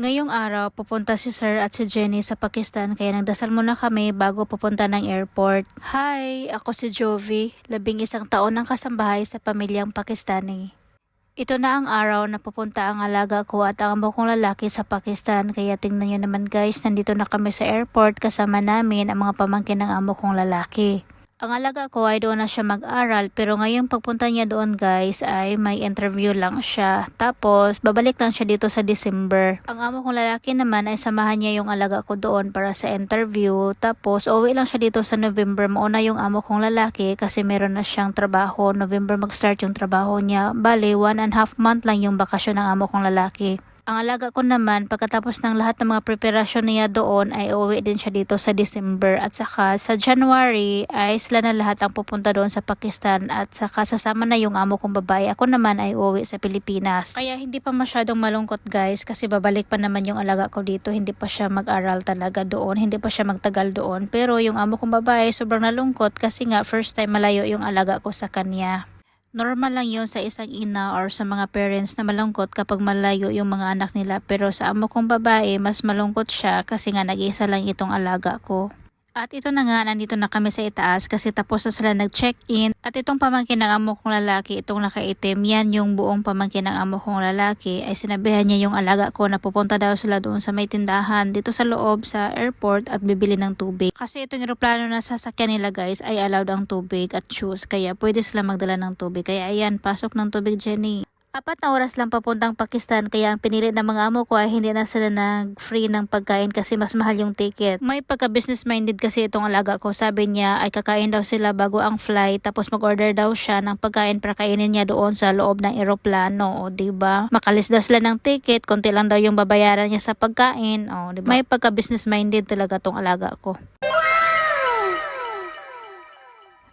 Ngayong araw, pupunta si Sir at si Jenny sa Pakistan kaya nagdasal muna kami bago pupunta ng airport. Hi, ako si Jovi, labing isang taon ng kasambahay sa pamilyang Pakistani. Ito na ang araw na pupunta ang alaga ko at ang amo kong lalaki sa Pakistan kaya tingnan nyo naman guys, nandito na kami sa airport kasama namin ang mga pamangkin ng amo kong lalaki. Ang alaga ko ay doon na siya mag-aral pero ngayong pagpunta niya doon guys ay may interview lang siya. Tapos babalik lang siya dito sa December. Ang amo kong lalaki naman ay samahan niya yung alaga ko doon para sa interview. Tapos uwi lang siya dito sa November. Mauna yung amo kong lalaki kasi meron na siyang trabaho. November mag-start yung trabaho niya. Bale, one and half month lang yung bakasyon ng amo kong lalaki. Ang alaga ko naman, pagkatapos ng lahat ng mga preparasyon niya doon, ay uuwi din siya dito sa December. At saka sa January, ay sila na lahat ang pupunta doon sa Pakistan. At saka sasama na yung amo kong babae. Ako naman ay uuwi sa Pilipinas. Kaya hindi pa masyadong malungkot guys, kasi babalik pa naman yung alaga ko dito. Hindi pa siya mag-aral talaga doon. Hindi pa siya magtagal doon. Pero yung amo kong babae, sobrang nalungkot kasi nga first time malayo yung alaga ko sa kanya. Normal lang yun sa isang ina or sa mga parents na malungkot kapag malayo yung mga anak nila pero sa amo kong babae mas malungkot siya kasi nga nag-isa lang itong alaga ko. At ito na nga, nandito na kami sa itaas kasi tapos na sila nag-check-in. At itong pamangkin ng amo kong lalaki, itong nakaitim, yan yung buong pamangkin ng amo kong lalaki. Ay sinabihan niya yung alaga ko na pupunta daw sila doon sa may tindahan dito sa loob sa airport at bibili ng tubig. Kasi itong eroplano na sasakyan nila guys ay allowed ang tubig at shoes. Kaya pwede sila magdala ng tubig. Kaya ayan, pasok ng tubig Jenny. Apat na oras lang papuntang Pakistan kaya ang pinili ng mga amo ko ay hindi na sila nag-free ng pagkain kasi mas mahal yung ticket. May pagka-business minded kasi itong alaga ko. Sabi niya ay kakain daw sila bago ang flight tapos mag-order daw siya ng pagkain para kainin niya doon sa loob ng eroplano. O ba diba? Makalis daw sila ng ticket, konti lang daw yung babayaran niya sa pagkain. O diba? May pagka-business minded talaga tong alaga ko.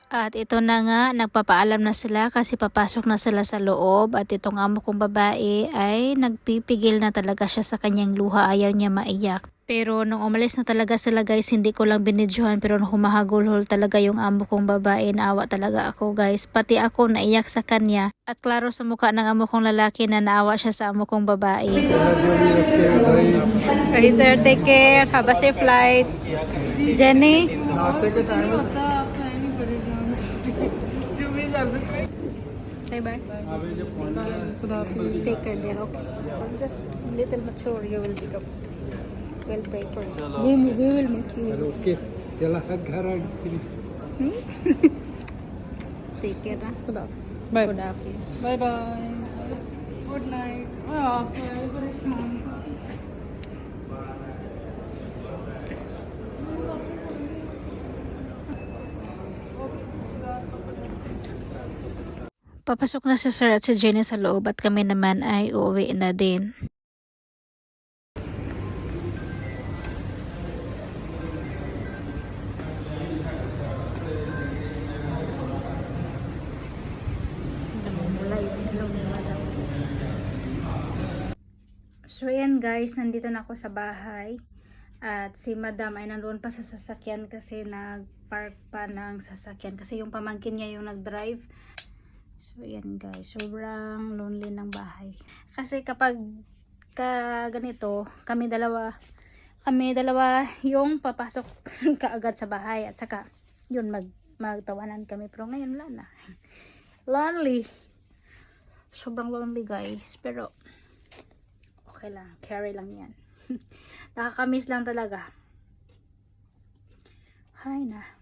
At ito na nga, nagpapaalam na sila kasi papasok na sila sa loob at itong amo kong babae ay nagpipigil na talaga siya sa kanyang luha, ayaw niya maiyak. Pero nung umalis na talaga sila guys, hindi ko lang binidyohan pero nung humahagulhol talaga yung amo kong babae, naawa talaga ako guys. Pati ako naiyak sa kanya. At klaro sa mukha ng amo kong lalaki na naawa siya sa amo kong babae. Okay sir, take care. Have a safe flight. Jenny? Bye. Bye. Take care, dear. Okay. Just little mature, you will become. We'll pray for you. We, will miss you. Okay. Yalla. Hmm? Take care. Bye. Bye. Bye. Bye. Papasok na si Sir at si Jenny sa loob at kami naman ay uuwi na din. So yan guys, nandito na ako sa bahay. At si madam ay nandoon pa sa sasakyan kasi nag-park pa ng sasakyan. Kasi yung pamangkin niya yung nag-drive. So yan guys, sobrang lonely ng bahay. Kasi kapag ka ganito, kami dalawa, kami dalawa yung papasok kaagad sa bahay. At saka, yun, mag, magtawanan kami. Pero ngayon wala na. lonely. Sobrang lonely guys. Pero, okay lang. Carry lang yan. Nakakamiss lang talaga. Hay na.